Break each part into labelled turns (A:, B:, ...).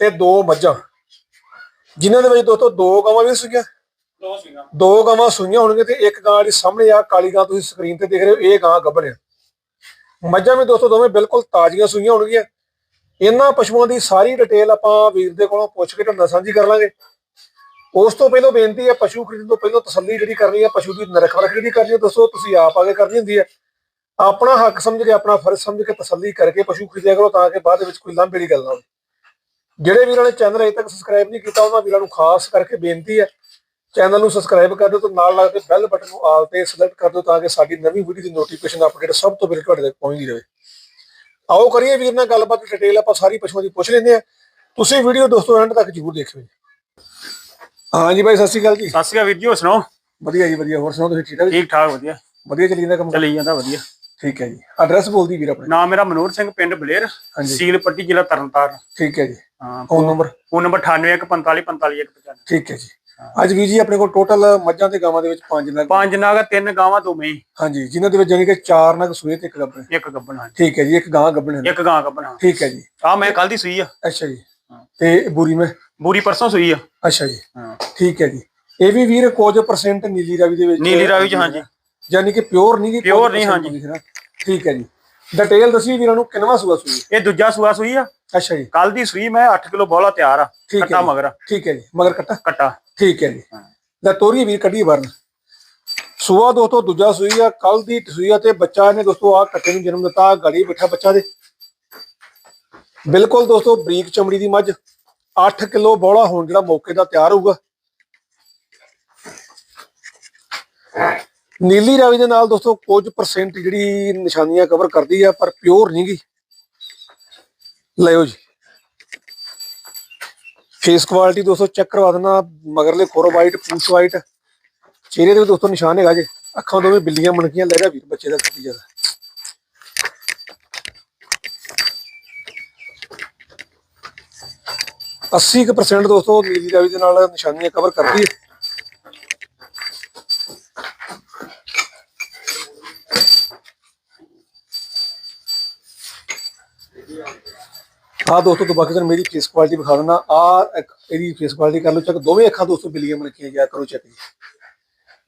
A: ਤੇ ਦੋ ਮੱਝਾਂ। ਜਿਨ੍ਹਾਂ ਦੇ ਵਿੱਚ ਦੋਸਤੋ ਦੋ ਗਾਵਾਂ ਵੀ ਸੁਈਆਂ
B: ਦੋ ਸੀਗਾ
A: ਦੋ ਗਾਵਾਂ ਸੂਈਆਂ ਹੋਣਗੀਆਂ ਤੇ ਇੱਕ ਗਾਂ ਜਿਹੜੀ ਸਾਹਮਣੇ ਆ, ਕਾਲੀ ਗਾਂ ਤੁਸੀਂ ਸਕਰੀਨ ਤੇ ਦੇਖ ਰਹੇ ਹੋ, ਇਹ ਗਾਂ ਗੱਭਣ ਆ ਮੱਝਾਂ ਵੀ ਦੋਸਤੋ ਦੋਵੇਂ ਬਿਲਕੁਲ ਤਾਜ਼ੀਆਂ ਸੂਈਆਂ ਹੋਣਗੀਆਂ। ਇਹਨਾਂ ਪਸ਼ੂਆਂ ਦੀ ਸਾਰੀ ਡਿਟੇਲ ਆਪਾਂ ਵੀਰ ਦੇ ਕੋਲੋਂ ਪੁੱਛ ਕੇ ਤੁਹਾਨੂੰ ਸਾਂਝੀ ਕਰ ਲਾਂਗੇ। ਉਸ ਤੋਂ ਪਹਿਲਾਂ ਬੇਨਤੀ ਹੈ, ਪਸ਼ੂ ਖਰੀਦਣ ਤੋਂ ਪਹਿਲਾਂ ਤਸੱਲੀ ਜਿਹੜੀ ਕਰਨੀ ਹੈ, ਪਸ਼ੂ ਦੀ ਨਰਖ ਪਰਖ ਜਿਹੜੀ ਕਰਨੀ ਹੈ, ਦੱਸੋ ਤੁਸੀਂ ਆਪ ਆਗੇ ਕਰਨੀ ਹੁੰਦੀ ਹੈ। ਆਪਣਾ ਹੱਕ ਸਮਝ ਕੇ, ਆਪਣਾ ਫਰਜ਼ ਸਮਝ ਕੇ ਤਸੱਲੀ ਕਰਕੇ ਪਸ਼ੂ ਖਰੀਦਿਆ ਕਰੋ ਤਾਂ ਕਿ ਬਾਅਦ ਦੇ ਵਿੱਚ ਕੋਈ ਲਾਂਭੇ ਦੀ ਗੱਲ ਨਾ ਹੋਵੇ। ਜਿਹੜੇ ਵੀਰਾਂ ਨੇ ਚੈਨਲ ਅਜੇ ਤੱਕ ਸਬਸਕ੍ਰਾਈਬ ਨਹੀਂ ਕੀਤਾ ਉਹਨਾਂ ਵੀਰਾਂ ਨੂੰ ਖਾਸ ਕਰਕੇ ਬੇਨਤੀ ਹੈ ਚੈਨਲ ਨੂੰ ਸਬਸਕ੍ਰਾਈਬ ਕਰ ਦਿਓ ਤੇ ਨਾਲ ਲੱਗਦੇ ਬੈਲ ਬਟਨ ਨੂੰ ਆਲ ਤੇ ਸਿਲੈਕਟ ਕਰ ਦਿਓ ਤਾਂ ਕਿ ਸਾਡੀ ਨਵੀਂ ਵੀਡੀਓ ਦੀ ਨੋਟੀਫਿਕੇਸ਼ਨ ਅਪਡੇਟ ਸਭ ਤੋਂ ਪਹਿਲਾਂ ਤੁਹਾਡੇ ਤੱਕ ਪਹੁੰਚਦੀ ਰਹੇ। ਆਓ ਕਰੀਏ ਵੀਰ ਨਾਲ ਗੱਲਬਾਤ ਡਿਟੇਲ ਆਪਾਂ ਸਾਰੀ ਪਸ਼ੂਆਂ ਦੀ ਪੁੱਛ ਲੈਂਦੇ ਆ ਤੁਸੀਂ ਵੀਡੀਓ ਦੋਸਤੋ ਐਂਡ ਤੱਕ ਜ਼ਰੂਰ ਦੇਖਿਓ ਜੀ। ਹਾਂਜੀ ਭਾਈ ਸਤਿ ਸ਼੍ਰੀ ਅਕਾਲ ਜੀ।
B: ਸਤਿ ਸ਼੍ਰੀ ਅਕਾਲ ਵੀਰ ਜੀ ਹੋਰ ਸੁਣਾਓ?
A: ਵਧੀਆ ਜੀ ਵਧੀਆ। ਹੋਰ ਸੁਣਾਓ ਤੁਸੀਂ ਠੀਕ ਠਾਕ
B: ਠੀਕ ਠਾਕ ਵਧੀਆ।
A: ਵਧੀਆ ਚੱਲੀ ਜਾਂਦਾ ਕੰਮ?
B: ਚੱਲੀ ਜਾਂਦਾ ਵਧੀਆ।
A: ਠੀਕ ਹੈ ਜੀ। ਐਡਰੈਸ ਬੋਲਦੀ ਵੀਰ ਆਪਣੇ?
B: ਨਾਮ ਮੇਰਾ ਮਨੋਹਰ ਸਿੰਘ ਪਿੰਡ ਬਲੇਰ
A: ਹਾਂਜੀ।
B: ਸੀਲ ਪੱਟੀ ਜ਼ਿਲ੍ਹਾ ਤਰਨਤਾਰਨ।
A: ਠੀਕ ਹੈ ਜੀ।
B: ਹਾਂ
A: ਫੋਨ ਨੰਬਰ
B: ਫੋਨ ਨੰਬਰ 9815455195
A: ਠੀਕ ਹੈ ਜੀ। ਅੱਜ ਵੀ ਜੀ ਆਪਣੇ ਕੋਲ ਟੋਟਲ ਮੱਝਾਂ ਤੇ ਗਾਵਾਂ ਦੇ ਵਿੱਚ ਪੰਜ ਨਗ।
B: ਪੰਜ ਨਾਗ ਤਿੰਨ ਗਾਵਾਂ ਦੋ ਮਈ
A: ਹਾਂਜੀ ਜਿਨ੍ਹਾਂ ਦੇ ਵਿੱਚ ਜਾਨੀ ਕਿ ਚਾਰ ਨਗ ਸੂਏ ਤੇ ਇੱਕ ਗੱਭਣ।
B: ਇੱਕ ਗੱਬਣ
A: ਠੀਕ ਹੈ ਜੀ ਇੱਕ ਗਾਂ ਗੱਭਣ ਹੈ
B: ਇੱਕ ਗਾਂ ਗੱਬਣ
A: ਠੀਕ ਹੈ ਜੀ।
B: ਆ ਮੈਂ ਕੱਲ ਦੀ ਸੂਈ ਆ।
A: ਅੱਛਾ ਜੀ।
B: ਹਾਂ।
A: ਤੇ ਬੂਰੀ ਮੈਂ?
B: ਬੂਰੀ ਪਰਸੋਂ ਸੂਈ ਆ।
A: ਅੱਛਾ ਜੀ।
B: ਹਾਂ।
A: ਠੀਕ ਹੈ ਜੀ। ਇਹ ਵੀ ਵੀਰ ਕੁਝ ਪਰਸੈਂਟ ਨੀਲੀ ਰਾਵੀ ਦੇ ਵਿੱਚ
B: ਨੀਲੀ ਰਾਵੀ ਚ ਹਾਂਜੀ।
A: ਯਾਨੀ ਕਿ ਪਿਓਰ ਨਹੀਂ ਗੀ
B: Pure ਨਹੀਂ, ਹਾਂਜੀ।
A: ਠੀਕ ਹੈ ਜੀ। ਡਿਟੇਲ ਦੱਸੀ ਵੀਰਾਂ ਨੂੰ ਕਿੰਨਵਾ ਸੂਆ ਸੂਈ
B: ਇਹ ਦੂਜਾ ਸੂਆ ਸੂਈ ਆ।
A: ਅੱਛਾ ਜੀ।
B: ਕੱਲ ਦੀ ਸੂਈ ਮੈਂ 8 ਕਿਲੋ ਬੋਲਾ ਤਿਆਰ ਆ
A: ਠੀਕ
B: ਕੱਟਾ। ਮਗਰ।
A: ਠੀਕ ਹੈ ਜੀ ਮਗਰ ਕੱਟਾ?
B: ਕੱਟਾ।
A: ਠੀਕ ਹੈ ਜੀ। ਲੈ ਤੋਰੀ ਵੀਰ ਕੱਢੀ ਵਰਨ। ਸੂਆ ਦੋਸਤੋ ਦੂਜਾ ਸੂਈ ਆ ਕੱਲ ਦੀ ਸੂਈ ਆ ਤੇ ਬੱਚਾ ਨੇ ਦੋਸਤੋ ਆ ਕੱਟੇ ਨੂੰ ਜਨਮ ਦਿੱਤਾ ਗੜੀ ਬਿਠਾ ਬੱਚਾ ਦੇ। ਬਿਲਕੁਲ ਦੋਸਤੋ ਬਰੀਕ ਚਮੜੀ ਦੀ ਮੱਝ। 8 ਕਿਲੋ ਬੋਲਾ ਹੋਣ ਜਿਹੜਾ ਮੌਕੇ ਦਾ ਤਿਆਰ ਹੋਊਗਾ। ਨੀਲੀ ਰਾਵੀ ਦੇ ਨਾਲ ਦੋਸਤੋ ਕੁਝ ਪਰਸੈਂਟ ਜਿਹੜੀ ਨਿਸ਼ਾਨੀਆਂ ਕਵਰ ਕਰਦੀ ਆ, ਪਰ ਪਿਓਰ ਨਹੀਂ ਨਹੀਂਗੀ ਲਿਓ ਜੀ। ਫੇਸ ਕੁਆਲਿਟੀ ਦੋਸਤੋ ਚੈੱਕ ਕਰਵਾ ਦੇਣਾ ਮਗਰਲੇ ਖੋਰ ਵਾਈਟ ਪੂਛ ਵਾਈਟ ਚਿਹਰੇ ਦੇ ਵੀ ਦੋਸਤੋ ਨਿਸ਼ਾਨ ਹੈਗਾ ਜੇ। ਅੱਖਾਂ ਦੋਵੇਂ ਬਿੱਲੀਆਂ ਮਣਕੀਆਂ, ਲੈ ਰਿਹਾ ਵੀਰ ਬੱਚੇ ਦਾ ਕਾਫੀ ਜ਼ਿਆਦਾ। ਅੱਸੀ ਕੁ percent ਦੋਸਤੋ ਨੀਲੀ ਰਾਵੀ ਦੇ ਨਾਲ ਨਿਸ਼ਾਨੀਆਂ ਕਵਰ ਕਰਦੀ ਹੈ ਆ ਦੋਸਤੋ ਤੋਂ ਬਾਕੀ ਤੁਹਾਨੂੰ ਮੇਰੀ ਫੇਸ ਕੁਆਲਿਟੀ ਵਿਖਾ ਦਿੰਦਾ। ਆ ਇਹਦੀ ਫੇਸ ਕੁਆਲਿਟੀ ਕਰ ਲਓ ਚੈੱਕ ਦੋਵੇਂ ਅੱਖਾਂ ਦੋਸਤੋ ਬਿੱਲੀਆਂ ਮਣਕੀਆਂ ਜਾ ਕਰੋ ਚੈੱਕ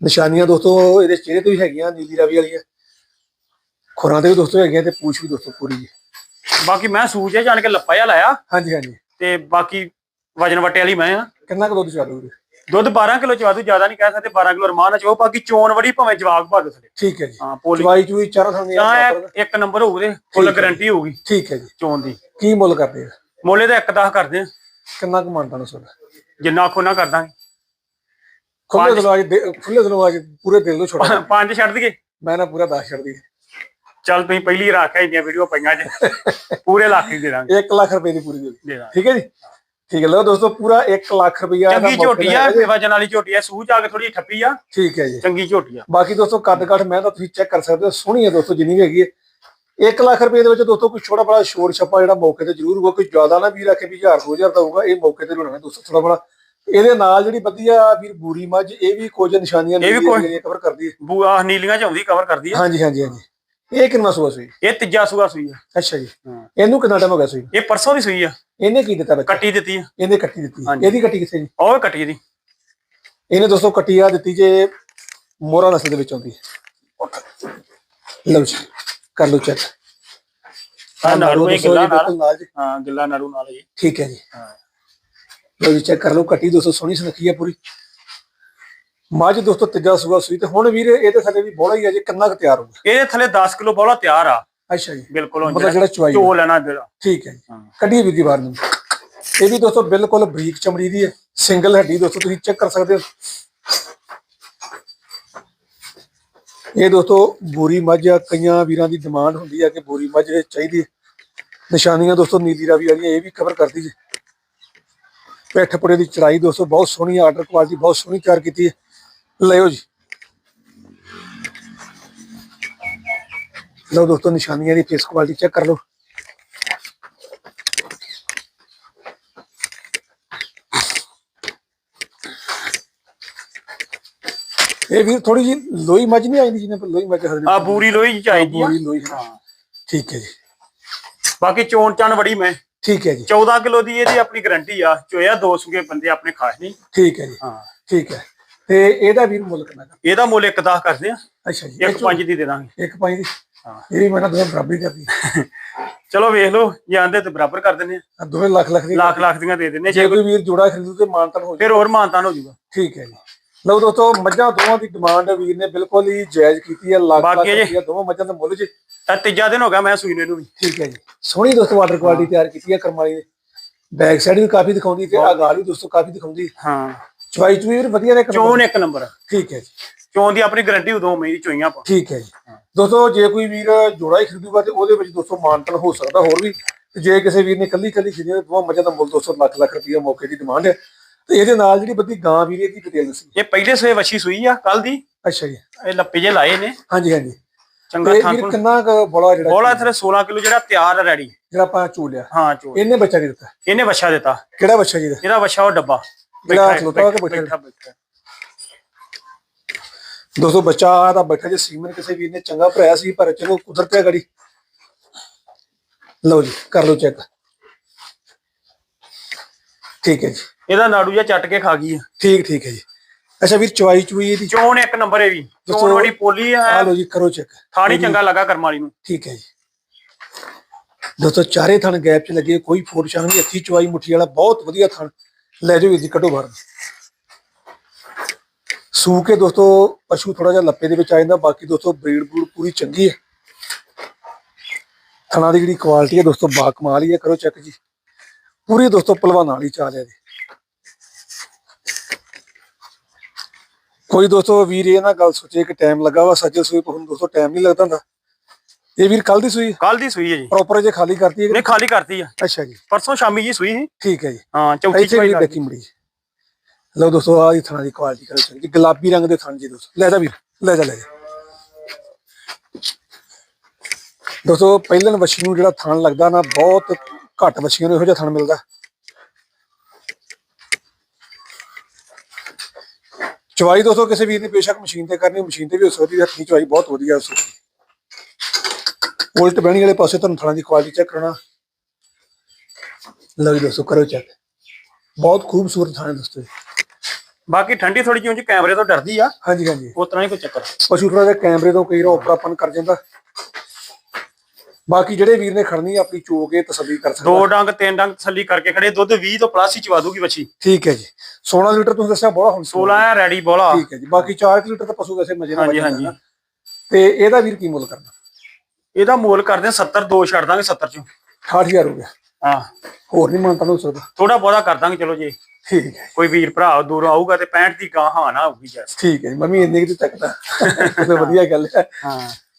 A: ਨਿਸ਼ਾਨੀਆਂ ਦੋਸਤੋ ਇਹਦੇ ਚਿਹਰੇ ਤੇ ਵੀ ਹੈਗੀਆਂ ਨੀਲੀ ਰਾਵੀ ਵਾਲੀਆਂ। ਖੁਰਾਂ ਤੇ ਵੀ ਦੋਸਤੋ ਹੈਗੀਆਂ ਤੇ ਪੂਛ ਵੀ ਦੋਸਤੋ ਪੂਰੀ ਹੈ
B: ਬਾਕੀ ਮੈਂ ਸੂਜ ਜਾਣ ਕੇ ਲੱਪਾ ਜਿਹਾ ਲਾਇਆ।
A: ਹਾਂਜੀ ਹਾਂਜੀ।
B: ਤੇ ਬਾਕੀ ਵਜਨ ਵਟੇ ਵਾਲੀ ਮੈਂ ਆ।
A: ਕਿੰਨਾ ਕੁ ਦੁੱਧ ਚਾ ਦੋਗੇ
B: ਦੁੱਧ 12 ਕਿਲੋ ਚਵਾਦੂ ਜ਼ਿਆਦਾ ਨਹੀਂ ਕਹਿ ਸਕਦੇ 12 ਕਿਲੋ ਰਮਾਨ ਚ ਉਹ ਬਾਕੀ ਚੋਣ ਵੜੀ ਭਾਵੇਂ ਜਵਾਬ ਭਰ ਦੇ
A: ਠੀਕ ਹੈ ਜੀ।
B: ਹਾਂ ਪੋਲੀ
A: ਚਵਾਈ ਚੂਈ ਚਾਰਾਂ ਥਾਂ
B: ਤਾਂ ਇਹ ਇੱਕ ਨੰਬਰ ਹੋਊ ਤੇ ਫੁੱਲ ਗਾਰੰਟੀ ਹੋਊਗੀ
A: ਠੀਕ ਹੈ ਜੀ।
B: ਚੋਣ ਦੀ।
A: ਕੀ ਮੁੱਲ ਕਰਦੇ ਆ?
B: ਮੋਲੇ ਦਾ ਇੱਕ ਦਸ ਕਰਦੇ ਆ।
A: ਕਿੰਨਾ ਕੁ ਮੰਨਤਾ ਨਾ ਸੋਦਾ
B: ਜਿੰਨਾ ਆਖੋ ਨਾ ਕਰਦਾਂਗੇ
A: ਖੁੱਲੇ ਦਿਲੋਂ ਅੱਜ ਦੇ- ਖੁੱਲੇ ਦਿਲੋਂ ਅੱਜ ਪੂਰੇ ਦਿਲ ਨੂੰ ਛੋੜਾ
B: ਪੰਜ ਛੱਡ ਦਈਏ।
A: ਮੈਂ ਨਾ ਪੂਰਾ 10 ਛੱਡਦੀ
B: ਚੱਲ ਤੁਸੀਂ ਪਹਿਲੀ ਰੱਖ ਇੰਨੀਆਂ ਵੀਡੀਓ ਪਈਆਂ ਚ ਪੂਰੇ ਲੱਖ ਹੀ ਦੇ ਦਾਂਗੇ।
A: 1 ਲੱਖ ਰੁਪਏ ਦੀ ਪੂਰੀ ਦੇ
B: ਦੇ ਦਾਂਗੇ।
A: ਠੀਕ ਹੈ ਜੀ? ਠੀਕ ਹੈ ਲਓ ਦੋਸਤੋ ਪੂਰਾ 1 ਲੱਖ ਰੁਪਇਆ ਇਹਦਾ
B: ਚੰਗੀ ਝੋਟੀ
A: ਦਾ
B: ਆ। ਵਜਨ ਵਾਲੀ ਝੋਟੀ ਆ ਸੂਚ ਆ ਕੇ ਥੋੜੀ ਠੱਪੀ ਆ।
A: ਠੀਕ ਹੈ ਜੀ।
B: ਚੰਗੀ ਝੋਟੀ ਆ।
A: ਬਾਕੀ ਦੋਸਤੋ ਕੱਦ ਕੱਠ ਮੈਂ ਤਾਂ ਤੁਸੀਂ ਚੈੱਕ ਕਰ ਸਕਦੇ ਹੋ ਸੋਹਣੀ ਹੈ ਦੋਸਤੋ ਜਿੰਨੀ ਹੈਗੀ ਹੈ। 1 ਲੱਖ ਰੁਪਏ ਦੇ ਵਿੱਚ ਦੋਸਤੋ ਕੋਈ ਛੋਟਾ ਬੜਾ ਸ਼ੋਰ ਛੱਪਾ ਜਿਹੜਾ ਮੌਕੇ ਤੇ ਜ਼ਰੂਰ ਹੋਊਗਾ ਕੋਈ ਜ਼ਿਆਦਾ ਨਾ ਵੀ ਰੱਖੇ ਵੀ 1000 2000 ਦਾ ਹੋਊਗਾ ਇਹ ਮੌਕੇ ਤੇ ਲੈਣਾ ਦੋਸਤੋ ਥੋੜਾ ਬੜਾ। ਇਹਦੇ ਨਾਲ ਜਿਹੜੀ ਵਧੀਆ ਵੀਰ ਬੂਰੀ ਮੱਝ ਇਹ ਵੀ ਕੁਝ ਨਿਸ਼ਾਨੀਆਂ
B: ਇਹ ਵੀ ਕੋਈ-
A: ਕਵਰ ਕਰਦੀ ਹੈ।
B: ਬੂਆ ਨੀਲੀਆਂ ਚ ਆਉਂਦੀ ਕਵਰ ਕਰਦੀ ਆ
A: ਹਾਂਜੀ ਹਾਂਜੀ ਹਾਂਜੀ। ਇਹ ਕਿੰਨਾ ਸੂਆ ਸੂਈ?
B: ਇਹ ਤੀਜਾ ਸੂਆ ਸੂਈ ਆ।
A: ਅੱਛਾ ਜੀ।
B: ਹਾਂ।
A: ਇਹਨੂੰ ਕਿੰਨਾ ਟਾਈਮ ਹੋ ਗਿਆ ਸੂਈ?
B: ਇਹ ਪਰਸੋਂ ਦੀ ਸੂਈ ਆ।
A: ਇਹਨੇ ਕੀ ਦਿੱਤਾ ਬੱਚਾ?
B: ਕੱਟੀ ਦਿੱਤੀ ਆ।
A: ਇਹਨੇ ਕੱਟੀ ਦਿੱਤੀ।
B: ਹਾਂਜੀ।
A: ਇਹਦੀ ਕੱਟੀ ਕਿੱਥੇ ਜੀ?
B: ਉਹ ਕੱਟੀ ਦੀ
A: ਇਹਨੇ ਦੋਸਤੋ ਕੱਟੀ ਆ ਦਿੱਤੀ ਜੇ ਮੋਰਾ ਨਸਲ ਦੇ ਵਿੱਚ ਆਉਂਦੀ ਹੈ ਲਓ ਜੀ ਕਰ ਲਓ ਚੈੱਕ
B: ਆਹ ਨਾੜੂ ਇਹ ਗਿੱਲਾ ਨਾਲ। ਹਾਂ ਗਿੱਲਾ ਨਾੜੂ ਨਾਲ ਜੀ
A: ਠੀਕ ਹੈ ਜੀ।
B: ਹਾਂ।
A: ਲਓ ਜੀ ਚੈੱਕ ਕਰ ਲਓ। ਕੱਟੀ ਦੋਸਤੋ ਸੋਹਣੀ ਸੁਨੱਖੀ ਹੈ ਪੂਰੀ। ਮੱਝ ਦੋਸਤੋ ਤੀਜਾ ਸੂਆ ਸੂਈ ਤੇ ਹੁਣ ਵੀਰ ਇਹਦੇ ਥੱਲੇ ਵੀ ਬੋਲਾ ਹੀ ਹੈ ਜੇ ਕਿੰਨਾ ਕੁ ਤਿਆਰ ਹੋਊਗਾ?
B: ਇਹਦੇ ਥੱਲੇ 10 ਕਿਲੋ ਬੋਲਾ ਤਿਆਰ ਆ।
A: ਅੱਛਾ ਜੀ।
B: ਬਿਲਕੁਲ
A: ਮਤਲਬ ਜਿਹੜਾ ਚੁਆਈ
B: ਚੋ ਲੈਣਾ ਜਿਹੜਾ।
A: ਠੀਕ ਹੈ ਜੀ। ਕੱਢੀ ਵੀ ਦੀ ਬਾਹਰ ਨੂੰ। ਇਹ ਵੀ ਦੋਸਤੋ ਬਿਲਕੁਲ ਬਰੀਕ ਚਮੜੀ ਦੀ ਹੈ। ਸਿੰਗਲ ਹੱਡੀ ਦੋਸਤੋ ਤੁਸੀਂ ਚੈੱਕ ਕਰ ਸਕਦੇ ਹੋ। ਇਹ ਦੋਸਤੋ ਬੋਰੀ ਮੱਝ ਆ। ਕਈਆਂ ਵੀਰਾਂ ਦੀ ਡਿਮਾਂਡ ਹੁੰਦੀ ਹੈ ਕਿ ਬੋਰੀ ਮੱਝ ਚਾਹੀਦੀ ਨਿਸ਼ਾਨੀਆਂ ਦੋਸਤੋ ਨੀਲੀ ਰਾਵੀ ਵਾਲੀਆਂ ਇਹ ਵੀ ਕਵਰ ਕਰਦੀ ਜੇ। ਪਿੱਠ ਪੁੜੇ ਦੀ ਚੜਾਈ ਦੋਸਤੋ ਬਹੁਤ ਸੋਹਣੀ ਆਰਡਰ ਕੁਆਲਿਟੀ ਬਹੁਤ ਸੋਹਣੀ ਤਿਆਰ ਕੀਤੀ ਹੈ। ਲਿਓ ਜੀ। ਲਓ ਦੋਸਤੋ ਨਿਸ਼ਾਨੀਆਂ ਦੀ ਫੇਸ ਕੁਆਲਿਟੀ ਚੈੱਕ ਕਰ ਲਓ। ਇਹ ਵੀ ਥੋੜੀ ਜੀ ਲੋਈ ਮੱਝ ਨਹੀਂ ਆਈਦੀ ਜਿਹਨੇ ਪਰ ਲੋਈ ਮੱਝ ਹਰੇ
B: ਆ ਬੂਰੀ ਲੋਹੀ ਚਾਹੀਦੀ ਆ।
A: ਪੂਰੀ ਲੋਈ ਹੈ। ਠੀਕ ਹੈ ਜੀ।
B: ਬਾਕੀ ਚੋਣ ਚਣ ਬੜੀ ਮੈਂ।
A: ਠੀਕ ਹੈ ਜੀ।
B: 14 ਕਿਲੋ ਦੀ ਇਹਦੀ ਆਪਣੀ ਗਾਰੰਟੀ ਆ। ਚੋਇਆ ਦੋ ਸੁਗੇ ਬੰਦੇ ਆਪਣੇ ਖਾਸ ਨਹੀਂ।
A: ਠੀਕ ਹੈ ਜੀ।
B: ਹਾਂ।
A: ਠੀਕ ਹੈ। ਤੇ ਇਹਦਾ ਵੀਰ ਮੁੱਲ ਕਿੰਨਾ ਕਰ
B: ਇਹਦਾ ਮੁੱਲ ਇੱਕ ਦਸ ਕਰਦੇ ਆ।
A: ਅੱਛਾ ਜੀ।
B: ਇੱਕ ਪੰਜ ਦੀ ਦੇ ਦਾਂਗੇ।
A: ਇੱਕ ਪੰਜ ਦੀ?
B: ਹਾਂ।
A: ਇਹ ਵੀ ਮੈਂ ਨਾ ਦੋਵੇਂ ਬਰਾਬਰੀ ਕਰਦੀ।
B: ਚਲੋ ਵੇਖ ਲਓ ਜੇ ਆਂਦੇ ਤੇ ਬਰਾਬਰ ਕਰ ਦਿੰਦੇ ਆ।
A: ਆ ਦੋਵੇਂ ਲੱਖ ਲੱਖ ਦੀ
B: ਲੱਖ ਲੱਖ ਦੀਆਂ ਦੇ ਦਿੰਦੇ ਆ।
A: ਜੇ
B: ਜੇ ਕੋਈ
A: ਕੋਈ ਵੀਰ ਜੋੜਾ ਖਰੀਦੂ ਤੇ ਮਾਨਤਨ ਹੋ ਜਾਏ
B: ਫਿਰ ਹੋਰ ਮਾਨਤਾਨ ਹੋ ਜਾਊਗਾ।
A: ਠੀਕ ਹੈ ਜੀ। ਲਓ ਦੋਸਤੋ ਮੱਝਾਂ ਦੋਵਾਂ ਦੀ ਡਿਮਾਂਡ ਵੀਰ ਨੇ ਬਿਲਕੁਲ ਹੀ ਜਾਇਜ਼ ਕੀਤੀ ਹੈ। ਲੱਖ ਲੱਖ
B: ਬਾਕੀ ਜੀ-
A: ਰੁਪਈਆ ਦੋਵਾਂ ਮੱਝਾਂ ਦਾ ਮੁੱਲ ਜੀ
B: ਇਹ ਤੀਜਾ ਦਿਨ ਹੋ ਗਿਆ ਮੈਂ ਸੂਈ ਨੂੰ ਇਹਨੂੰ ਵੀ।
A: ਠੀਕ ਹੈ ਜੀ। ਸੋਹਣੀ ਦੋਸਤੋ ਵਾਟਰ ਕੁਆਲਿਟੀ ਤਿਆਰ ਕੀਤੀ ਹੈ ਕਰਮਾਲੀ ਨੇ। ਬੈਕ ਸਾਈਡ ਵੀ ਕਾਫੀ ਦਿਖਾਉਂਦੀ ਤੇ ਆਗਾਲ ਵੀ ਦੋਸਤੋ ਕਾਫੀ ਦਿਖਾਉਂਦੀ।
B: ਹਾਂ।
A: ਚਵਾਈ ਚੂਈ ਵੀ ਵਧੀਆ ਕਰਮਾਲੀ
B: ਚੋਣ ਇੱਕ ਨੰਬਰ।
A: ਠੀਕ ਹੈ ਜੀ।
B: ਚੋਣ ਦੀ ਆਪਣੀ ਗਾਰੰਟੀ ਉਦੋਂ ਮੇਰੀ ਚੋਈਆਂ ਪਾ
A: ਠੀਕ ਹੈ ਜੀ। ਦੋਸਤੋ ਜੇ ਕੋਈ ਵੀਰ ਜੋੜਾ ਹੀ ਖਰੀਦੂਗਾ ਤੇ ਉਹਦੇ ਵਿੱਚ ਦੋਸਤੋ ਮਾਨਤਨ ਹੋ ਸਕਦਾ ਹੋਰ ਵੀ। ਤੇ ਜੇ ਕਿਸੇ ਵੀਰ ਨੇ ਕੱਲੀ ਕੱਲੀ ਖਰੀਦਣੀ ਤਾਂ ਮੱਝਾਂ ਦਾ ਮੁੱਲ 200 ਲੱਖ ਲੱਖ ਰੁਪਈਆ ਮੌਕੇ ਦੀ ਡਿਮਾਂਡ ਹੈ। ਤੇ ਇਹਦੇ ਨਾਲ ਜਿਹੜੀ ਬੱਦੀ ਗਾਂ ਵੀਰ ਇਹਦੀ ਡਿਟੇਲ ਸੀ
B: ਇਹ ਪਹਿਲੇ ਸਵੇ ਵੱਛੀ ਸੂਈ ਆ ਕੱਲ ਦੀ।
A: ਅੱਛਾ ਜੀ।
B: ਇਹ ਲੱਪੇ ਜੇ ਲਾਏ ਨੇ।
A: ਹਾਂਜੀ ਹਾਂਜੀ।
B: ਚੰਗਾ ਥਾਂ
A: ਵੀਰ ਕਿੰਨਾ ਕੁ ਬੜਾ ਜਿਹੜਾ
B: ਬੋਲਾ ਇਥੇ 16 ਕਿਲੋ ਜਿਹੜਾ ਤਿਆਰ ਰੈਡੀ।
A: ਜਿਹੜਾ ਆਪਾਂ ਚੂਲਿਆ।
B: ਹਾਂ ਚੋ
A: ਇਹਨੇ ਬੱਚਾ ਦਿੱਤਾ?
B: ਇਹਨੇ ਵੱਛਾ ਦਿੱਤਾ।
A: ਕਿਹੜਾ ਬੱਚਾ ਜੀ ਦਾ
B: ਇਹਦਾ ਵੱਛਾ ਉਹ ਡੱਬਾ।
A: ਹੋ ਕੇ ਬੈਠਾ।
B: ਬੈਠਾ
A: ਦੋਸਤੋ ਬੱਚਾ ਆ ਤਾਂ ਬੈਠਾ ਜੇ ਸੀਮਨ ਕਿਸੇ ਵੀਰ ਨੇ ਚੰਗਾ ਭਰਾਇਆ ਸੀ ਪਰ ਚਲੋ ਕੁਦਰਤ ਹੈ ਗੜੀ। ਲਓ ਜੀ ਕਰ ਲਓ ਚੈੱਕ। ਠੀਕ ਹੈ ਜੀ।
B: ਇਹਦਾ ਨਾੜੂ ਜਿਹਾ ਚੱਟ ਕੇ ਖਾ ਗਈ ਆ।
A: ਠੀਕ ਠੀਕ ਹੈ ਜੀ। ਅੱਛਾ ਵੀਰ ਚਵਾਈ ਚੂਈ ਇਹਦੀ?
B: ਚੋਣ ਇੱਕ ਨੰਬਰ ਇਹ ਵੀ। ਚੋਣ। ਵਾਲੀ ਪੋਲੀ
A: ਆ।
B: ਆ
A: ਲਓ ਜੀ ਕਰੋ ਚੈੱਕ।
B: ਥਾਣੀ ਚੰਗਾ ਲੱਗਾ ਕਰਮ ਵਾਲੀ ਨੂੰ।
A: ਠੀਕ ਹੈ ਜੀ। ਦੋਸਤੋ ਚਾਰੇ ਥਣ ਗੈਪ 'ਚ ਲੱਗੇ ਕੋਈ ਫੋਰ ਸ਼ਾਨ ਨਹੀਂ ਅੱਛੀ ਚਵਾਈ ਮੁੱਠੀ ਵਾਲਾ ਬਹੁਤ ਵਧੀਆ ਥਣ। ਲੈ ਜਾਓ ਜੀ, ਕੱਢੋ ਬਾਹਰ। ਸੂ ਕੇ ਦੋਸਤੋ, ਪਸ਼ੂ ਥੋੜਾ ਜਿਹਾ ਲੱਪੇ ਦੇ ਵਿੱਚ ਆ ਜਾਂਦਾ, ਬਾਕੀ ਦੋਸਤੋ, ਬਰੀਡ ਬੂਡ ਪੂਰੀ ਚੰਗੀ ਹੈ। ਥਣਾ ਦੀ ਜਿਹੜੀ ਕੁਆਲਿਟੀ ਹੈ ਦੋਸਤੋ ਬਾ ਕਮਾਲ ਹੀ ਹੈ, ਕਰੋ ਚੈੱਕ ਜੀ। ਪੂਰੀ ਦੋਸਤੋ ਪਹਿਲਵਾਨ ਵਾਲੀ ਚਾਲ ਹੈ ਇਹਦੀ। ਕੋਈ ਦੋਸਤੋ, ਵੀਰ ਇਹ ਨਾ ਗੱਲ ਸੋਚੇ ਕਿ ਟਾਈਮ ਲੱਗਾ ਵਾ ਸੱਜਲ ਸੂਈ ਪਰ ਹੁਣ ਦੋਸਤੋ ਟਾਈਮ ਨਹੀਂ ਲੱਗਦਾ ਹੁੰਦਾ। ਇਹ ਵੀਰ ਕੱਲ ਦੀ ਸੂਈ
B: ਕੱਲ ਦੀ ਸੂਈ ਹੈ ਜੀ।
A: ਪ੍ਰੋਪਰ ਜੇ ਖਾਲੀ ਕਰਤੀ ਹੈ
B: ਨਹੀਂ ਖਾਲੀ ਕਰਤੀ ਆ।
A: ਅੱਛਾ ਜੀ।
B: ਪਰਸੋਂ ਸ਼ਾਮੀ ਜੀ ਸੂਈ ਸੀ।
A: ਠੀਕ ਹੈ ਜੀ।
B: ਹਾਂ ਚੌਥੀ ਚਵਾਈ
A: ਵੀ ਦੇਖੀ ਮੜੀ ਲਓ ਦੋਸਤੋ ਆਹ ਦੀ ਥਣਾ ਦੀ ਕੁਆਲਿਟੀ ਕਰੋ ਚੰਗੀ। ਗੁਲਾਬੀ ਰੰਗ ਦੇ ਥਣ ਜੀ ਦੋਸਤੋ। ਲੈ ਜਾ ਵੀਰ ਲੈ ਜਾ ਲੈ ਜਾ। ਦੋਸਤੋ ਪਹਿਲਨ ਵਛੀ ਨੂੰ ਜਿਹੜਾ ਥਣ ਲੱਗਦਾ ਨਾ ਬਹੁਤ ਘੱਟ ਵਛੀਆਂ ਨੂੰ ਇਹੋ ਜਿਹਾ ਥਣ ਮਿਲਦਾ। ਚਵਾਈ ਦੋਸਤੋ ਕਿਸੇ ਵੀਰ ਨੇ ਬੇਸ਼ੱਕ ਮਸ਼ੀਨ ਤੇ ਕਰਨੀ ਮਸ਼ੀਨ ਤੇ ਵੀ ਹੋ ਸਕਦੀ ਹੈ। ਹੱਥੀਂ ਚਵਾਈ ਬਹੁਤ ਵਧੀਆ ਉਸ ਦੀ ਉਲਟ ਬਹਿਣੀ ਵਾਲੇ ਪਾਸੇ ਤੁਹਾਨੂੰ ਥਣਾਂ ਦੀ ਕੁਆਲਿਟੀ ਚੈੱਕ ਕਰਨਾ ਲਓ ਜੀ ਦੋਸਤੋ ਕਰੋ ਚੈੱਕ ਬਹੁਤ ਖੂਬਸੂਰਤ ਥਾਂ ਹੈ ਦੋਸਤੋ।
B: ਬਾਕੀ ਠੰਡੀ ਥੋੜੀ ਜਿਹੀ ਉਂਝ ਕੈਮਰੇ ਤੋਂ ਡਰਦੀ ਆ।
A: ਹਾਂਜੀ ਹਾਂਜੀ।
B: ਉਤਨਾ ਨਹੀਂ ਕੋਈ ਚੱਕਰ
A: ਪਸ਼ੂ ਥੋੜਾ ਜਿਹਾ ਕੈਮਰੇ ਤੋਂ ਕਈ ਵਾਰ ਓਪਰਾਪਨ ਕਰ ਜਾਂਦਾ। ਬਾਕੀ ਜਿਹੜੇ ਵੀਰ ਨੇ ਖੜਨੀ ਆਪਣੀ ਚੋ ਕੇ ਤਸੱਲੀ ਕਰ ਸਕਦਾ।
B: ਦੋ ਡੰਗ ਤਿੰਨ ਡੰਗ ਤਸੱਲੀ ਕਰਕੇ ਖੜੇ ਦੁੱਧ 20 ਤੋਂ ਪਲੱਸ ਹੀ ਚਵਾ ਦੂਗੀ ਵੱਛੀ।
A: ਠੀਕ ਹੈ ਜੀ। 16 ਲੀਟਰ ਤੁਸੀਂ ਦੱਸਿਆ ਬੜਾ ਹੁਣ
B: 16 ਆ ਰੈਡੀ ਬੋਲਾ।
A: ਠੀਕ ਹੈ ਜੀ। ਬਾਕੀ 4 ਲੀਟਰ ਤਾਂ ਪਸ਼ੂ ਵੈਸੇ ਮਜੇ ਨਾਲ
B: ਹਾਂਜੀ, ਹਾਂਜੀ।
A: ਤੇ ਇਹਦਾ ਵੀਰ ਕੀ ਮੁੱਲ ਕਰਨਾ?
B: ਇਹਦਾ ਮੁੱਲ ਕਰਦੇ 70 ਦੋ ਛੱਡ ਦਾਂਗੇ 70 ਚੋਂ।
A: 68000 ਹੋ ਗਿਆ।
B: ਹਾਂ।
A: ਹੋਰ ਨਹੀਂ ਮੰਨਤਾ ਹੋ ਸਕਦਾ
B: ਥੋੜਾ ਬਹੁਤਾ ਕਰ ਦਾਂਗੇ ਚਲੋ ਜੇ।
A: ਠੀਕ ਹੈ।
B: ਕੋਈ ਵੀਰ ਭਰਾ ਦੂਰੋਂ ਆਊਗਾ ਤੇ 65 ਦੀ ਗਾਂ ਹਾਂ ਨਾ ਹੋਊਗੀ ਜੈਸ
A: ਠੀਕ ਹੈ ਜੀ ਮੰਮੀ ਇੰਨੇ ਕਿ ਚੱਕਦਾ ਚਲੋ ਵਧੀਆ ਗੱਲ ਹੈ।
B: ਹਾਂ।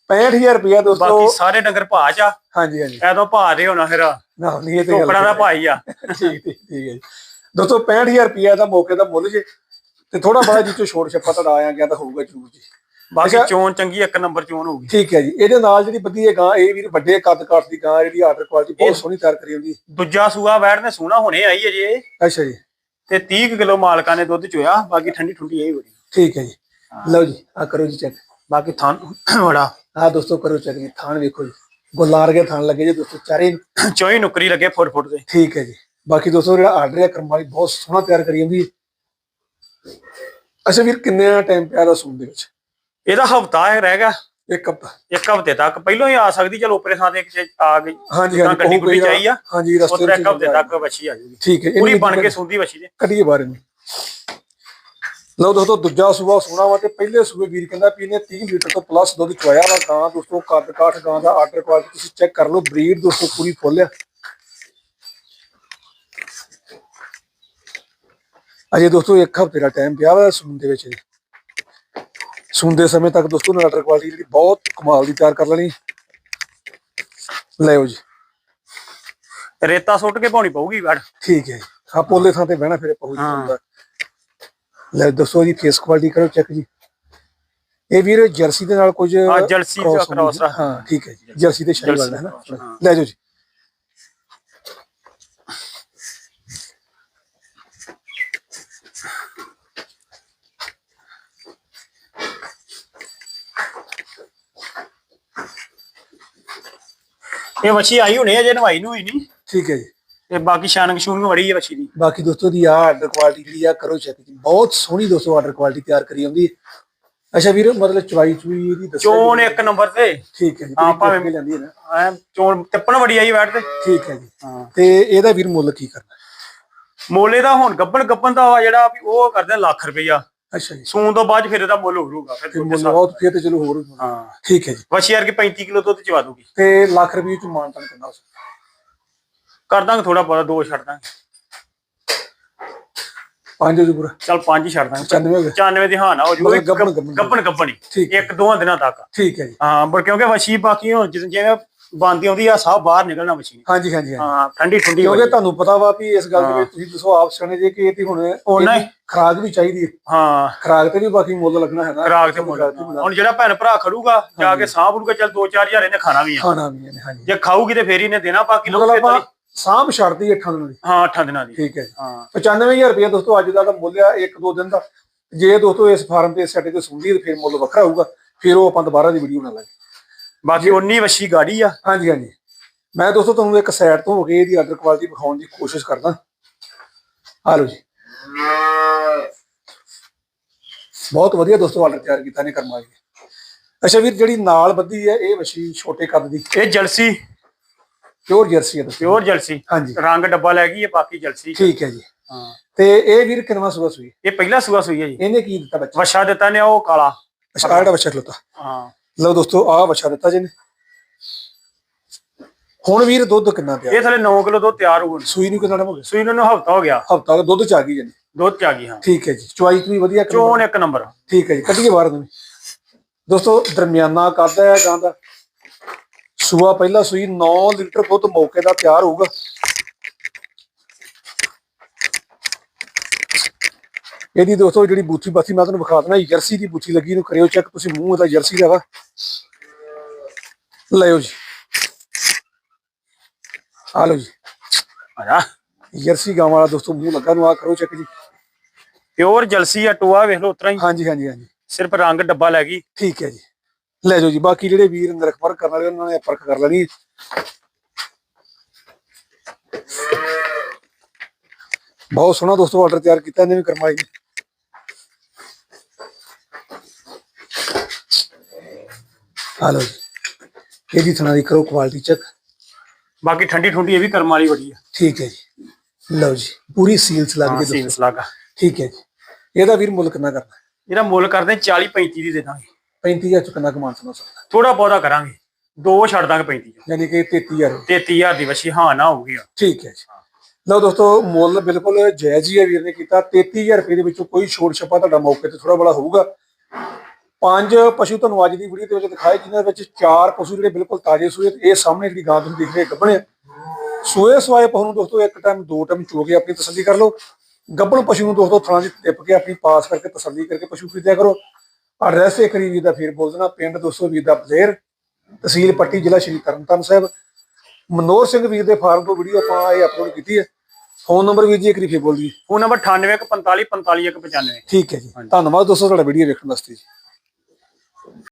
A: 65000 ਰੁਪਇਆ ਦੋਸਤੋ।
B: ਬਾਕੀ ਸਾਰੇ ਡੰਗਰ ਭਾ ਚ ਆ।
A: ਹਾਂਜੀ ਹਾਂਜੀ।
B: ਐਦੋਂ ਭਾ ਦੇ ਹੋਣਾ ਫਿਰ।
A: ਨਾ ਨਹੀਂ ਇਹ ਤੇ ਗੱਲ
B: ਟੋਕੜਾ ਦਾ ਭਾਈ ਆ।
A: ਠੀਕ ਠੀਕ ਠੀਕ ਹੈ ਜੀ। ਦੋਸਤੋ 65000 ਰੁਪਇਆ ਦਾ ਮੌਕੇ ਦਾ ਮੁੱਲ ਜੇ ਤੇ ਥੋੜਾ ਬੜਾ ਜਿੱਚੋ ਛੋੜ ਛੱਪਾ ਤੁਹਾਡਾ ਆਇਆ ਗਿਆ ਤਾਂ ਹੋਊਗਾ ਜ਼ਰੂਰ ਜੀ।
B: ਬਾਕੀ। ਚੋਣ ਚੰਗੀ ਇੱਕ ਨੰਬਰ ਚੋਣ ਹੋਊਗੀ।
A: ਠੀਕ ਹੈ ਜੀ। ਇਹਦੇ ਨਾਲ ਜਿਹੜੀ ਬੱਦੀ ਇਹ ਗਾਂ ਇਹ ਵੀ ਵੱਡੇ ਕੱਦ ਕਾਠ ਦੀ ਗਾਂ ਜਿਹੜੀ ਆਰਡਰ ਕੁਆਲਿਟੀ ਬਹੁਤ ਸੋਹਣੀ ਤਿਆਰ ਕਰੀ ਹੁੰਦੀ
B: ਦੂਜਾ ਸੂਆ ਵੈੜ ਨੇ ਸੋਹਣਾ ਹੁਣੇ ਆਈ ਅਜੇ
A: ਅੱਛਾ ਜੀ।
B: ਤੇ 30 ਕਿਲੋ ਮਾਲਕਾਂ ਨੇ ਦੁੱਧ ਚੋਇਆ ਬਾਕੀ ਠੰਡੀ ਠੁੰਡੀ ਇਹ ਬੜੀ
A: ਠੀਕ ਹੈ ਜੀ। ਲਓ ਜੀ ਆ ਕਰੋ ਜੀ ਚੈੱਕ
B: ਬਾਕੀ ਥਾਂ ਬੜਾ।
A: ਆ ਦੋਸਤੋ ਕਰੋ ਚੈੱਕ ਜੀ ਥਾਣ ਵੇਖੋ ਜੀ। ਗੁਲਾਰ ਕੇ ਥਾਣ ਲੱਗੇ ਜੀ ਦੋਸਤੋ ਚਾਰੇ।
B: ਚੋਈ ਨੁਕਰੀ ਲੱਗੇ ਫੁੱਟ ਫੁੱਟ ਦੇ।
A: ਠੀਕ ਹੈ ਜੀ। ਬਾਕੀ ਦੋਸਤੋ ਜਿਹੜਾ ਆਰਡਰ ਹੈ ਕਰਮ ਵਾਲੀ ਬਹੁਤ ਸੋਹਣਾ ਤਿਆਰ ਕਰੀ ਜਾਂਦੀ ਹੈ। ਅੱਛਾ ਵੀਰ ਕਿੰਨੇ ਟਾਈਮ ਪਿਆ ਦਾ ਸੂਣ ਦੇ ਵਿੱਚ?
B: ਇਹਦਾ ਹਫਤਾ ਹੈ ਰਹਿ ਗਿਆ।
A: ਇੱਕ ਹਫ਼ਤਾ।
B: ਇੱਕ ਹਫ਼ਤੇ ਤੱਕ। ਪਹਿਲਾਂ ਹੀ ਆ ਸਕਦੀ ਚਲ ਉਪਰੇ ਥਾਂ ਤੇ ਚ ਆ ਗਈ।
A: ਹਾਂਜੀ ਹਾਂਜੀ
B: ਗੱਡੀ ਗੁੱਡੀ। ਚਾਹੀ ਆ
A: ਹਾਂਜੀ ਰਸਤੇ
B: ਉਤਰੇ ਇੱਕ ਹਫ਼ਤੇ ਤੱਕ ਵੱਛੀ ਆ ਜੂਗੀ।
A: ਠੀਕ ਹੈ
B: ਪੂਰੀ ਬਣ ਕੇ ਸੁੰਦੀ ਵੱਛੀ ਦੇ
A: ਕੱਢੀਏ ਬਾਰੇ ਨੂੰ। ਲਓ ਦੋਸਤੋ ਦੂਜਾ ਸੂਆ ਸੋਣਾ ਵਾ ਤੇ ਪਹਿਲੇ ਸੂਏ ਵੀਰ ਕਹਿੰਦਾ ਵੀ ਇਹਨੇ 30 ਲੀਟਰ ਤੋਂ ਪਲੱਸ ਦੁੱਧ ਚੁਆਇਆ ਵਾ ਗਾਂ। ਦੋਸਤੋ ਕੱਦ ਕਾਠ ਗਾਂ ਦਾ ਆਰਡਰ ਕੁਆਲਿਟੀ ਤੁਸੀਂ ਚੈੱਕ ਕਰ ਲਓ ਬਰੀਡ ਦੋਸਤੋ ਪੂਰੀ ਫੁੱਲ ਆ। ਅਜੇ ਦੋਸਤੋ ਇੱਕ ਹਫ਼ਤੇ ਦਾ ਟਾਈਮ ਪਿਆ ਵਾ ਸੂਣ ਦੇ ਵਿੱਚ। ਸੂਣ ਦੇ ਸਮੇਂ ਤੱਕ ਦੋਸਤੋ ਆਰਡਰ ਕੁਆਲਿਟੀ ਜਿਹੜੀ ਬਹੁਤ ਕਮਾਲ ਦੀ ਤਿਆਰ ਕਰ ਲੈਣੀ। ਲਿਓ ਜੀ।
B: ਰੇਤਾ ਸੁੱਟ ਕੇ ਪਾਉਣੀ ਪਊਗੀ ਵੜ
A: ਠੀਕ ਹੈ ਜੀ। ਹਾਂ ਪੋਲੇ ਥਾਂ ਤੇ ਬਹਿਣਾ ਫਿਰ ਪਹੁੰਚ। ਜਾਂਦਾ ਲੈ ਦੱਸੋ ਜੀ ਫੇਸ ਕੁਆਲਿਟੀ ਕਰੋ ਚੈੱਕ ਜੀ। ਇਹ ਵੀਰ ਜਰਸੀ ਦੇ ਨਾਲ ਕੁਝ
B: ਹਾਂ, ਜਰਸੀ ਦਾ
A: cross
B: cross ਆ।
A: ਹਾਂ ਠੀਕ ਹੈ ਜੀ। ਜਰਸੀ ਤੇ ਸ਼ਾਹੀ ਵਾਲਾ ਹੈ ਨਾ। ਲੈ ਜਾਓ ਜੀ।
B: ਇਹ ਵੱਛੀ ਆਈ ਹੁਣੇ ਅਜੇ ਨਵਾਈ ਨੂੰ ਹੀ ਨਹੀਂ।
A: ਠੀਕ ਹੈ ਜੀ।
B: ਤੇ ਬਾਕੀ ਸ਼ਾਨਕ ਸ਼ੂਨਕ ਬੜੀ ਹੈ ਵੱਛੀ ਦੀ।
A: ਬਾਕੀ ਦੋਸਤੋ ਦੀ ਆ ਆਰਡਰ ਕੁਆਲਿਟੀ ਜਿਹੜੀ ਆ ਕਰੋ ਚੈੱਕ ਜੀ। ਬਹੁਤ ਸੋਹਣੀ ਦੋਸਤੋ ਆਰਡਰ ਕੁਆਲਿਟੀ ਤਿਆਰ ਕਰੀ ਹੁੰਦੀ ਹੈ। ਅੱਛਾ ਵੀਰ ਮਤਲਬ ਚਵਾਈ ਚੁਈ ਇਹਦੀ ਦੱਸੋ
B: ਚੋਣ ਇੱਕ ਨੰਬਰ ਤੇ।
A: ਠੀਕ ਹੈ ਜੀ
B: ਹਾਂ, ਭਾਵੇਂ-
A: ਭਾਵੇਂ ਲੈਂਦੀ ਹੈ ਨਾ।
B: ਐ ਚੋਣ ਟਿੱਪਣ ਬੜੀ ਆਈ ਬੈਠ ਤੇ।
A: ਠੀਕ ਹੈ ਜੀ।
B: ਹਾਂ।
A: ਤੇ ਇਹਦਾ ਵੀਰ ਮੁੱਲ ਕੀ ਕਰਨਾ?
B: ਮੋਲੇ ਦਾ ਹੁਣ ਗੱਬਣ ਗੱਬਣ ਦਾ ਜਿਹੜਾ ਵੀ ਉਹ ਕਰਦੇ ਲੱਖ ਰੁਪਈਆ।
A: ਅੱਛਾ ਜੀ।
B: ਸੂਣ ਤੋਂ ਬਾਅਦ ਫਿਰ ਇਹਦਾ ਮੁੱਲ ਹੋਊਗਾ ਫਿਰ
A: ਤੇ ਮੁੱਲ। ਬਹੁਤ ਫਿਰ ਤੇ ਚਲੋ ਹੋਰ।
B: ਹਾਂ।
A: ਠੀਕ ਹੈ ਜੀ।
B: ਵੱਛੀ ਕਿ 35 ਕਿਲੋ ਦੁੱਧ ਚਵਾ ਦੂਗੀ
A: ਤੇ ਲੱਖ ਰੁਪਏ ਚ ਮਾਨਤਨ ਕਰਨਾ ਉਸ
B: ਕਰ ਦਾਂਗੇ ਥੋੜਾ ਬਹੁਤਾ ਦੋ ਛੱਡ ਦਾਂਗੇ।
A: ਪੰਜ ਜੂ ਪੂਰਾ।
B: ਚੱਲ ਪੰਜ ਹੀ ਛੱਡ ਦਾਂਗੇ।
A: 95 ਹੋ ਗਿਆ
B: 94 ਦੀ ਹਾਂ ਨਾ ਹੋ ਜੂ।
A: ਮਤਲਬ ਗੱਭਣ- ਗੱਭਣ।
B: ਗੱਬਣ ਗੱਬਣੀ
A: ਠੀਕ ਹੈ।
B: ਇੱਕ ਦੋ ਦਿਨਾਂ ਤੱਕ।
A: ਠੀਕ ਹੈ ਜੀ।
B: ਹਾਂ ਪਰ ਕਿਉਂਕਿ ਵਸ਼ੀ ਬਾਕੀ ਹੁਣ ਜਿਵੇਂ- ਜਿਵੇਂ ਬੰਦੀ ਆਉਂਦੀ ਆ ਸਾਹ ਬਾਹਰ ਨਿਕਲਣਾ ਵਸ਼ੀ
A: ਹਾਂਜੀ ਹਾਂਜੀ ਹਾਂਜੀ।
B: ਹਾਂ ਠੰਡੀ ਠੰਡੀ
A: ਕਿਉਂਕਿ ਤੁਹਾਨੂੰ ਪਤਾ ਵਾ ਵੀ ਇਸ ਗੱਲ ਦੇ
B: ਹਾਂ।
A: ਵਿੱਚ ਤੁਸੀਂ ਦੱਸੋ ਆਪ ਸਿਆਣੇ ਜੇ ਕਿ ਇਹ ਤੇ ਹੁਣ
B: ਉਹਨਾਂ ਹੀ-
A: ਖੁਰਾਕ ਵੀ ਚਾਹੀਦੀ ਹੈ
B: ਹਾਂ।
A: ਖੁਰਾਕ ਤੇ ਵੀ ਬਾਕੀ ਮੁੱਲ ਲੱਗਣਾ ਹੈ ਨਾ।
B: ਖਰਾਕ ਤੇ ਮੁੱਲ
A: ਖੁਰਾਕ।
B: ਹੁਣ ਜਿਹੜਾ ਭੈਣ ਭਰਾ ਖੜੂਗਾ ਜਾ ਕੇ ਸਾਹ ਬੜੂਗਾ ਚੱਲ 2-4000 ਇਹਨੇ ਖਾਣਾ ਵੀ ਆ।
A: ਖਾਣਾ ਵੀ ਹੈ ਹਾਂਜੀ।
B: ਜੇ ਖਾਊਗੀ ਤੇ ਫੇਰ ਇਹਨੇ ਦੇਣਾ ਬਾਕੀ ਲੋਕ
A: ਮਤਲਬ ਆਪਾਂ ਸਾਂਭ ਛੱਡਦੀ ਅੱਠਾਂ ਦਿਨਾਂ ਦੀ
B: ਹਾਂ। 8 ਦਿਨਾਂ ਦੀ
A: ਠੀਕ ਹੈ
B: ਹਾਂ।
A: 95000 ਰੁਪਏ ਦੋਸਤੋ ਅੱਜ ਦਾ ਤਾਂ ਮੁੱਲ ਆ ਇੱਕ ਦੋ ਦਿਨ ਦਾ। ਜੇ ਦੋਸਤੋ ਇਸ ਫਾਰਮ ਤੇ ਸੈਟ ਤੇ ਸੁਣਦੀ ਤੇ ਫਿਰ ਮੁੱਲ ਵੱਖਰਾ ਹੋਊਗਾ। ਫਿਰ ਉਹ ਆਪਾਂ ਦੁਬਾਰਾ ਦੀ ਵੀਡੀਓ ਬਣਾ ਲਾਂਗੇ।
B: ਬਾਕੀ ਉਨੀ ਵਸ਼ੀ ਗਾੜੀ ਆ।
A: ਹਾਂਜੀ ਹਾਂਜੀ। ਮੈਂ ਦੋਸਤੋ ਤੁਹਾਨੂੰ ਇੱਕ ਸਾਈਡ ਤੋਂ ਹੋ ਕੇ ਇਹਦੀ ਆਰਡਰ ਕੁਆਲਿਟੀ ਵਿਖਾਉਣ ਦੀ ਕੋਸ਼ਿਸ਼ ਕਰਦਾ। ਆ ਲਓ ਜੀ। ਬਹੁਤ ਵਧੀਆ ਦੋਸਤੋ ਆਰਡਰ ਤਿਆਰ ਕੀਤਾ ਨੇ ਕਰਮਾ ਜੀ ਅੱਛਾ ਵੀਰ ਜਿਹੜੀ ਨਾਲ ਬੱਧੀ ਹੈ ਇਹ ਵਸ਼ੀ ਛੋਟੇ ਕੱਦ ਦੀ?
B: ਇਹ ਜਲਸੀ।
A: ਪਿਓਰ ਜਰਸੀ ਹੈ ਦੋਸਤੋ।
B: Pure jersey.
A: ਹਾਂਜੀ।
B: ਰੰਗ ਡੱਬਾ ਲੈ ਗਈ ਹੈ ਬਾਕੀ ਜਲਸੀ।
A: ਠੀਕ ਹੈ ਜੀ।
B: ਹਾਂ।
A: ਤੇ ਇਹ ਵੀਰ ਕਿੰਨਵਾਂ ਸੂਆ ਸੂਈ?
B: ਇਹ ਪਹਿਲਾ ਸੂਆ ਸੂਈ ਹੈ ਜੀ।
A: ਇਹਨੇ ਕੀ ਦਿੱਤਾ ਬੱਚਾ?
B: ਵਸ਼ਾ ਦਿੱਤਾ ਨੇ ਉਹ ਕਾਲਾ।
A: ਅੱਛਾ ਜਿਹੜਾ ਬੱਚਾ ਖਲੋਤਾ।
B: ਹਾਂ।
A: ਲਓ ਦੋਸਤੋ ਆਹ ਬੱਚਾ ਦਿੱਤਾ ਜੀ ਨੇ ਹੁਣ ਵੀਰ ਦੁੱਧ ਕਿੰਨਾ ਪਿਆ?
B: ਇਹ ਥਲੇ 9 ਕਿਲੋ ਦੁੱਧ ਤਿਆਰ ਹੋ
A: ਸੂਈ ਨੂੰ ਕਿੰਨਾ ਟਾਈਮ ਹੋ ਗਿਆ?
B: ਸੂਈ ਨੂੰ ਹਫਤਾ ਹੋ ਗਿਆ।
A: ਹਫਤਾ ਦਾ ਦੁੱਧ ਚ ਆ ਗਈ ਜੀ
B: ਦੁੱਧ ਚ ਆ ਗਈ ਹਾਂ।
A: ਠੀਕ ਹੈ ਜੀ ਚੁਆਈ ਵੀ ਵਧੀਆ।
B: ਚੋਣ ਇੱਕ ਨੰਬਰ।
A: ਠੀਕ ਹੈ ਜੀ ਕੱਢੀਏ ਬਾਹਰ ਨੂੰ ਦੋਸਤੋ ਦਰਮਿਆਨਾ ਕੱਦ ਹੈ ਗਾਂ ਦਾ ਸੂਆ ਪਹਿਲਾ ਸੂਈ 9 ਲੀਟਰ ਦੁੱਧ ਮੌਕੇ ਦਾ ਤਿਆਰ ਹੋਊਗਾ। ਇਹਦੀ ਦੋਸਤੋ ਜਿਹੜੀ ਬੂਥੀ ਬਾਥੀ ਮੈਂ ਤੁਹਾਨੂੰ ਵਿਖਾ ਦਿੰਦਾ ਜਰਸੀ ਦੀ ਬੂਥੀ ਲੱਗੀ ਨੂੰ ਕਰਿਓ ਚੈੱਕ ਤੁਸੀਂ ਮੂੰਹ ਉਹਦਾ ਜਰਸੀ ਦਾ ਵਾ। ਲਿਓ ਜੀ। ਆ ਲਓ ਜੀ।
B: ਆਜਾ
A: ਜਰਸੀ ਗਾਂ ਵਾਲਾ ਦੋਸਤੋ ਮੂੰਹ ਲੱਗਾ ਨੂੰ ਆ ਕਰੋ ਚੈੱਕ ਜੀ।
B: ਪਿਓਰ ਜਲਸੀ ਆ ਟੋਆ ਵੇਖ ਲਓ ਉਤਰਾ ਹੀ।
A: ਹਾਂਜੀ ਹਾਂਜੀ ਹਾਂਜੀ।
B: ਸਿਰਫ ਰੰਗ ਡੱਬਾ ਲੈ ਗਈ।
A: ਠੀਕ ਹੈ ਜੀ। ਲੈ ਜਾਓ ਜੀ ਬਾਕੀ ਜਿਹੜੇ ਵੀਰ ਨਰਖ ਪਰਖ ਕਰਨ ਵਾਲੇ ਉਹਨਾਂ ਨੇ ਪਰਖ ਕਰ ਲੈਣੀ। ਬਹੁਤ ਸੋਹਣਾ ਦੋਸਤੋ ਆਰਡਰ ਤਿਆਰ ਕੀਤਾ ਇਹਨੇ ਵੀ ਕਰਮਾਈ ਆ ਲਓ ਜੀ ਇਹਦੀ ਥਣਾ ਦੀ ਕਰੋ ਕੁਆਲਿਟੀ ਚੈੱਕ।
B: ਬਾਕੀ ਠੰਡੀ ਠੁੰਡੀ ਇਹ ਵੀ ਕਰਮ ਵਾਲੀ ਬੜੀ ਆ।
A: ਠੀਕ ਹੈ ਜੀ। ਲਓ ਜੀ ਪੂਰੀ ਸੀਲਸ ਲੱਗ
B: ਸੀਨਸ
A: ਦੋਸਤੋ।
B: ਲੱਗਾ
A: ਠੀਕ ਹੈ ਜੀ। ਇਹਦਾ ਵੀਰ ਮੁੱਲ ਕਿੰਨਾ ਕਰਨਾ?
B: ਇਹਦਾ ਮੁੱਲ ਕਰਦੇ 40 35 ਦੀ ਦੇ ਦਾਂਗੇ।
A: 35000 ਚ ਕਿੰਨਾ ਕਮਾਨ ਸਮਝ ਸਕਦਾ?
B: ਥੋੜਾ ਬਹੁਤਾ ਕਰਾਂਗੇ। ਦੋ ਛੱਡ ਦਾਂਗੇ 35 ਚ
A: ਯਾਨੀ ਕਿ 33000
B: 33000 ਦੀ ਵਸ਼ੀ ਹਾਂ ਨਾ ਹੋਊਗੀ
A: ਠੀਕ ਹੈ ਜੀ। ਲਓ ਦੋਸਤੋ ਮੁੱਲ ਬਿਲਕੁਲ ਜਾਇਜ਼ ਹੀ ਹੈ ਵੀਰ ਨੇ ਕੀਤਾ। 33000 ਰੁਪਏ ਦੇ ਵਿੱਚੋਂ ਕੋਈ ਛੋਟ ਛੱਪਾ ਤੁਹਾਡਾ ਮੌਕੇ ਤੇ ਥੋੜਾ ਬੜਾ ਹੋਊਗਾ। ਪੰਜ ਪਸ਼ੂ ਤੁਹਾਨੂੰ ਅੱਜ ਦੀ ਵੀਡੀਓ ਦੇ ਵਿੱਚ ਦਿਖਾਏ ਜਿਨ੍ਹਾਂ ਵਿੱਚ ਚਾਰ ਪਸ਼ੂ ਜਿਹੜੇ ਬਿਲਕੁਲ ਤਾਜ਼ੇ ਸੂਏ ਤੇ ਇਹ ਸਾਹਮਣੇ ਜਿਹੜੀ ਗਾਂ ਤੁਸੀਂ ਦੇਖ ਰਹੇ ਗੱਭਣੇ ਸੂਏ ਸਵਾਏ ਪਸ਼ੂ ਨੂੰ ਦੋਸਤੋ ਇੱਕ ਟਾਈਮ ਦੋ ਟਾਈਮ ਚੋ ਕੇ ਆਪਣੀ ਤਸੱਲੀ ਕਰ ਲਓ। ਗੱਭਣ ਪਸ਼ੂ ਨੂੰ ਦੋਸਤੋ ਥਾਂ 'ਚ ਟਿੱਪ ਕੇ ਆਪਣੀ ਪਾਸ ਕਰਕੇ ਤਸੱਲੀ ਕਰਕੇ ਪਸ਼ੂ ਖਰੀਦਿਆ ਕਰੋ। ਐਡਰੈਸ ਇੱਕ ਵੀਰ ਦਾ ਫੇਰ ਬੋਲ ਦੇਣਾ ਪਿੰਡ ਦੋਸਤੋ ਵੀਰ ਦਾ ਬਲੇਰ ਤਹਿਸੀਲ ਪੱਟੀ ਜ਼ਿਲ੍ਹਾ ਸ਼੍ਰੀ ਤਰਨਤਾਰਨ ਸਾਹਿਬ। ਮਨੋਰ ਸਿੰਘ ਵੀਰ ਦੇ ਫਾਰਮ ਤੋਂ ਵੀਡੀਓ ਆਪਾਂ ਇਹ ਅਪਲੋਡ ਕੀਤੀ ਹੈ। ਫੋਨ ਨੰਬਰ ਵੀਰ ਜੀ ਇੱਕ ਵਾਰੀ ਫੇਰ ਬੋਲ ਜੀ
B: ਫੋਨ ਨੰਬਰ 9845 45 195
A: ਠੀਕ ਹੈ ਜੀ। ਧੰਨਵਾਦ ਦੋਸਤੋ ਤੁਹਾਡਾ ਵੀਡੀਓ ਵੇਖਣ ਵਾਸਤੇ ਜੀ।